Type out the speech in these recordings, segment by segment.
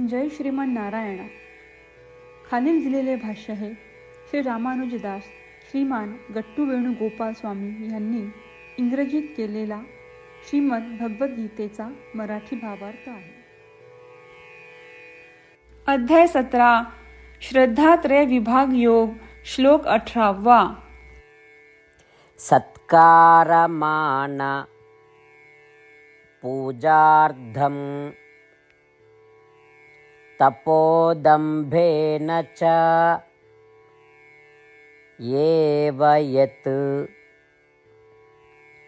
जय श्रीमन नारायणा. खालील दिलेले भाष्य हे श्री रामानुजदास श्रीमान गट्टू वेणुगोपाल स्वामी यांनी इंग्रजीत केलेला श्रीमद भगवद्गीतेचा मराठी भावार्थ आहे. अध्याय सतरा श्रद्धात्रय विभाग योग श्लोक अठरावा. सत्कारमान पूजार्थं तपोदम्भेन च एव यत्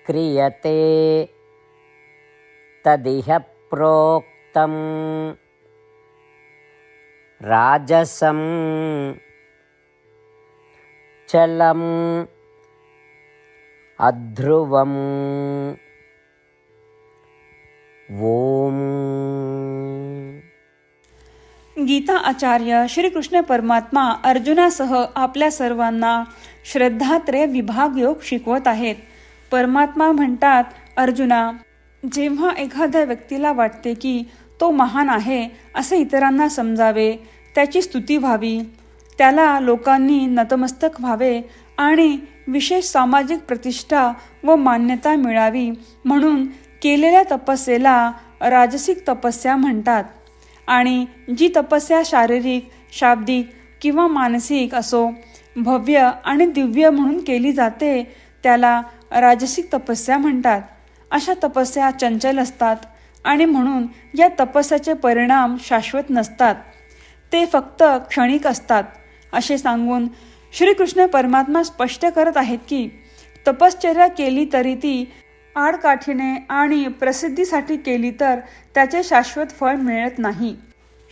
क्रियते तदिह प्रोक्तं राजसं चलम् अध्रुवम्। ॐ गीता आचार्य श्रीकृष्ण परमात्मा अर्जुनासह आपल्या सर्वांना श्रद्धात्रय विभाग योग शिकवत आहेत. परमात्मा म्हणतात अर्जुना जेव्हा एखाद्या व्यक्तीला वाटते की तो महान आहे असे इतरांना समजावे त्याची स्तुती व्हावी. त्याला लोकांनी नतमस्तक व्हावे आणि विशेष सामाजिक प्रतिष्ठा व मान्यता मिळावी म्हणून केलेल्या तपस्येला राजसिक तपस्या म्हणतात. आणि जी तपस्या शारीरिक शाब्दिक किंवा मानसिक असो भव्य आणि दिव्य म्हणून केली जाते त्याला राजसिक तपस्या म्हणतात. अशा तपस्या चंचल असतात आणि म्हणून या तपस्याचे परिणाम शाश्वत नसतात. ते फक्त क्षणिक असतात. असे सांगून श्रीकृष्ण परमात्मा स्पष्ट करत आहेत की तपश्चर्या केली तरी ती आडकाठीने आणि प्रसिद्धीसाठी केली तर त्याचे शाश्वत फळ मिळत नाही.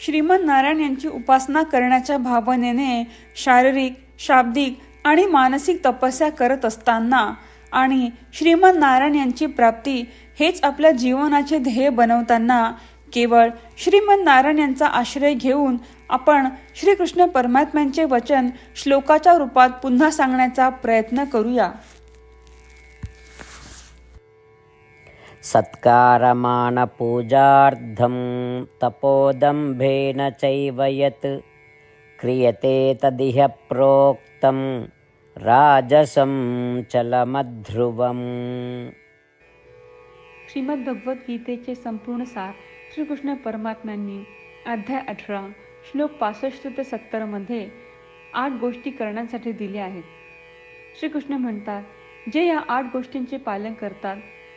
श्रीमंत नारायण यांची उपासना करण्याच्या भावनेने शारीरिक शाब्दिक आणि मानसिक तपस्या करत असताना आणि श्रीमंत नारायण यांची प्राप्ती हेच आपल्या जीवनाचे ध्येय बनवताना केवळ श्रीमंत नारायण यांचा आश्रय घेऊन आपण श्रीकृष्ण परमात्म्यांचे वचन श्लोकाच्या रूपात पुन्हा सांगण्याचा प्रयत्न करूया. सत्कारमाणपूजार्धं तपोदम्भेन चैव यत्। क्रियते तदिह प्रोक्तं राजसं चलमध्रुवम्। श्रीमद्भगवद्गीतेचे संपूर्ण सार श्रीकृष्ण परमात्म्यांनी अध्याय अठरा श्लोक पासष्ट ते सत्तरमध्ये आठ गोष्टी करण्यासाठी दिल्या आहेत. श्रीकृष्ण म्हणतात जे या आठ गोष्टींचे पालन करतात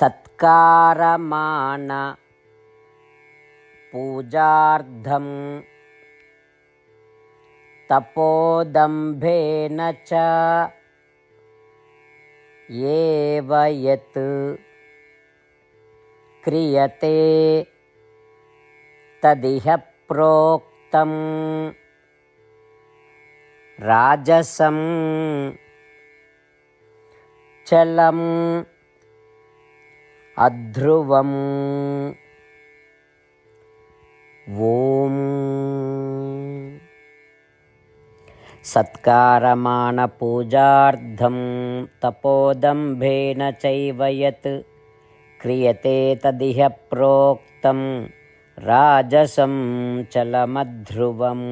सत्कारमान पूजार्थं तपोदम्भेन च एव यत् क्रियते तदिह प्रोक्तं राजसं चलम् अध्रुवम् ॐ सत्कारमानपूजार्थं तपोदम्भेन चैव यत् क्रियते तदिह प्रोक्तं राजसं चलमध्रुवम्